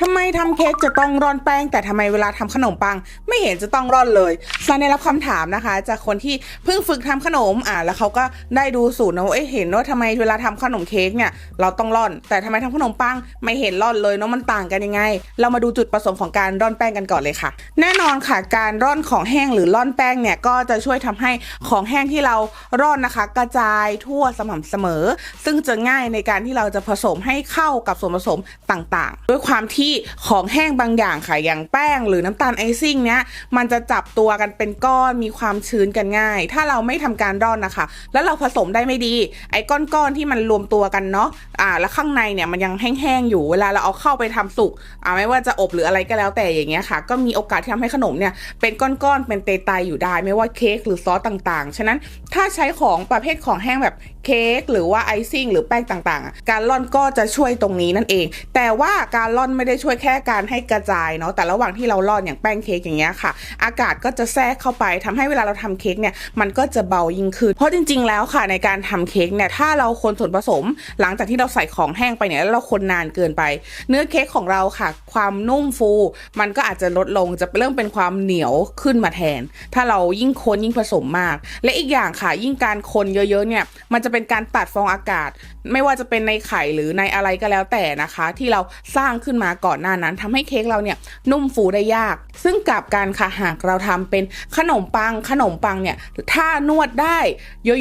ทำไมทำเค้กจะต้องร่อนแป้ง แต่ทำไมเวลาทำขนมปัง ไม่เห็นจะต้องร่อนเลยซันได้รับคำถามนะคะ จากคนที่เพิ่งฝึกทำขนมอ่าแล้วเขาก็ได้ดูสูตรนะว่าเอ๊ะเห็นว่าทำไมเวลาทำขนมเค้กเนี่ยเราต้องร่อน แต่ทำไมทำขนมปังไม่เห็นร่อนเลยเนาะมันต่างกันยังไง เรามาดูจุดประสงค์ของการร่อนแป้งกันก่อนเลยค่ะ แน่นอนค่ะการร่อนของแห้งหรือร่อนแป้งเนี่ยก็จะช่วยทำให้ของแห้งที่เราร่อนนะคะ กระจายทั่วสม่ำเสมอ ซึ่งจะง่ายในการที่เราจะผสมให้เข้ากับส่วนผสมต่างๆ ด้วยความที่ของแห้งบางอย่างค่ะอย่างแป้งหรือน้ำตาลไอซิ่งเนี้ยมันจะจับตัวกันเป็นก้อนมีความชื้นกันง่าย ถ้าเราไม่ทำการร่อนนะคะ แล้วเราผสมได้ไม่ดี ไอ้ก้อนๆที่มันรวมตัวกันเนาะอ่าแล้วข้างในเนี่ยมันยังแห้งๆอยู่เวลาเราเอาเข้าไปทำสุกอ่าไม่ว่าจะอบหรืออะไรก็แล้วแต่อย่างเงี้ยค่ะ ก็มีโอกาสที่ทำให้ขนมเนี่ยเป็นก้อนๆเป็นเตไตอยู่ได้ ไม่ว่าเค้กหรือซอสต่างๆ ฉะนั้นถ้าใช้ของประเภทของแห้งแบบ เค้กหรือว่าไอซิ่งหรือแป้งต่างๆ การร่อนก็จะช่วยตรงนี้นั่นเอง แต่ว่าการร่อนไม่ได้ช่วยแค่การให้กระจายเนาะแต่ระหว่างที่เราร่อนอย่างแป้งเค้กอย่างเงี้ยค่ะ อากาศก็จะแทรกเข้าไปทำให้เวลาเราทำเค้กเนี่ยมันก็จะเบายิ่งขึ้น เพราะจริง ๆ แล้วค่ะในการทำเค้กเนี่ยถ้าเราคนส่วนผสม หลังจากที่เราใส่ของแห้งไปเนี่ยแล้วเราคนนานเกินไป เนื้อเค้กของเราค่ะ ความนุ่มฟู มันก็อาจจะลดลงจะเริ่มเป็นความเหนียวขึ้นมาแทน ถ้าเรายิ่งคนยิ่งผสมมาก และอีกอย่างค่ะ ยิ่งการคนเยอะๆเนี่ยมันจะเป็นเป็นการตัดฟองอากาศ ไม่ว่าจะเป็นในไข่หรือในอะไรก็แล้วแต่นะคะ ที่เราสร้างขึ้นมาก่อนหน้านั้นทำให้เค้กเราเนี่ยนุ่มฟูได้ยาก ซึ่งกับการค่ะหากเราทำเป็นขนมปังขนมปังเนี่ยถ้านวดได้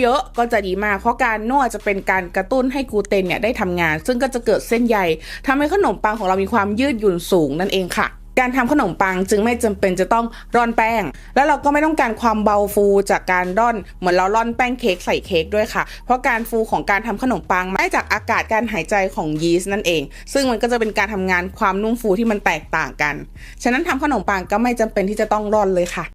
เยอะๆก็จะดีมากเพราะการนวดจะเป็นการกระตุ้นให้กลูเตนเนี่ยได้ทำงาน ซึ่งก็จะเกิดเส้นใยทำให้ขนมปังของเรามีความยืดหยุ่นสูงนั่นเองค่ะ การทำขนมปังจึงไม่จำเป็นจะต้องร่อนแป้ง แล้วเราก็ไม่ต้องการความเบาฟูจากการร่อนเหมือนเราร่อนแป้งเค้กใส่เค้กด้วยค่ะ เพราะการฟูของการทำขนมปังมาจากอากาศการหายใจของยีสต์นั่นเอง ซึ่งมันก็จะเป็นการทำงานความนุ่มฟูที่มันแตกต่างกัน ฉะนั้นทำขนมปังก็ไม่จำเป็นที่จะต้องร่อนเลยค่ะ